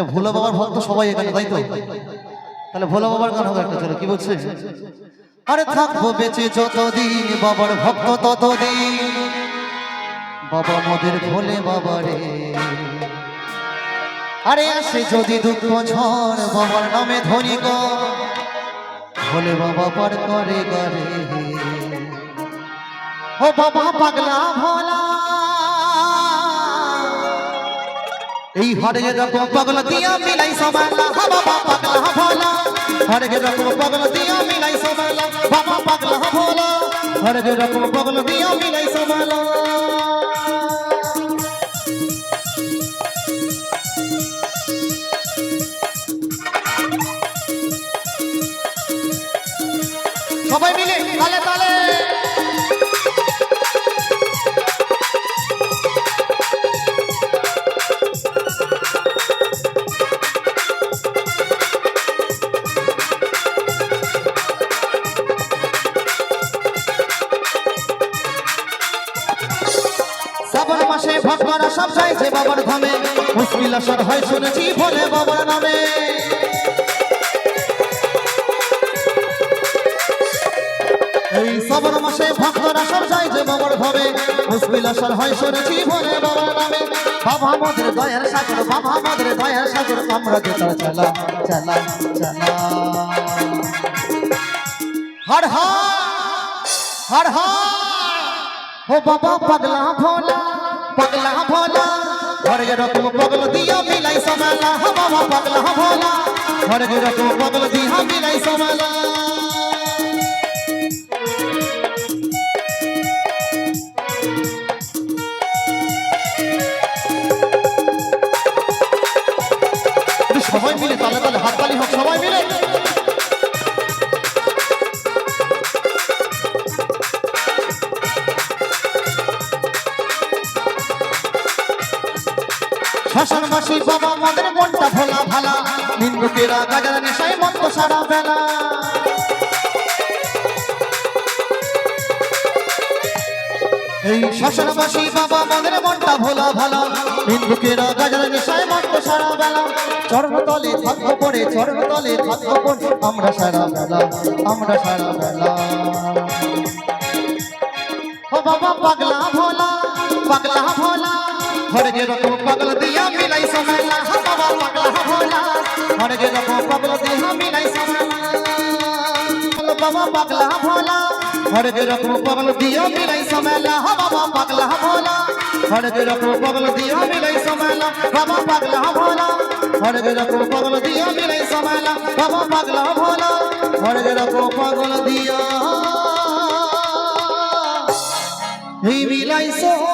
আচ্ছা ভোলা বাবার ভক্ত সবাই এখানে তাই তো? তাহলে ভোলা বাবার গান হবে একটা চলো কি বলছে আরে থাকব বেঁচে যতদিন বাবার ভক্ত ততদিন। বাবা মোদের ভোলে বাবা রে। আরে আসে যদি দুঃখ ঝড় বাবার নামে ধরি গো। ভোলে বাবা পার করে গরে। ও বাবা পাগলা ভোলা এই হরে রকম পাগলা দিয়া মিলাই সবালা হা বাবা পাগলা ভোলা হরে রকম পাগলা দিয়া মিলাই সবালা বাবা পাগলা ভোলা হরে রকম পাগলা দিয়া মিলাই সবালা সবাই মিলে, তালে তালে। মাসে ভক্তরা সব চাইছে বাবার ধামে। মুশকিল হয় শুনেছি বলে বাবার নামে। এই শ্রাবণ মাসে ভক্তরা সব চাইছে বাবার ধামে। মুশকিল হয় শুনেছি বলে বাবার নামে। বাবা আমাদের দয়ার সাগর, বাবা আমাদের দয়ার সাগর, আমরা যেটা চালা চালা চালা। হর হর হর হর। ও বাবা পাগলা ভোলা। পাগলা ভোলা ঘরে রকম পাগল দিয়া মিলাই সমালা বাবা পাগলা ভোলা ঘরে রকম পাগল দিয়া মিলাই সমালা। সবাই মিলে, তালে তালে হাততালি হোক, সবাই মিলে। শ্মশানবাসী বাবা, মদের মনটা ভোলা ভালা। নিন্দুকেরা গাজার নেশায় মন্দ সারা বেলা। এই শ্মশানবাসী বাবা, মদের মনটা ভোলা ভালা। নিন্দুকেরা গাজার নেশায় মন্দ সারা বেলা। চর্মতলে থাকব পরে চর্মতলে থাকব পরে আমরা সারা বেলা, আমরা সারা বেলা। ও বাবা, পাগলা ভোলা পাগলা ভোলা। হরে গে রকম পাগল দিয়া মিলাই সমেলা ও বাবা পাগলা ভোলা হরে গে রকম পাগল দিয়া মিলাই সমেলা ও বাবা পাগলা ভোলা হরে গে রকম পাগল দিয়া মিলাই সমেলা ও বাবা পাগলা ভোলা হরে গে রকম পাগল দিয়া মিলাই সমেলা বাবা পাগলা ভোলা হরে গে রকম পাগল দিয়া মিলাই সমেলা বাবা পাগলা ভোলা হরে গে রকম পাগল দিয়া এই মিলাই সোমেলা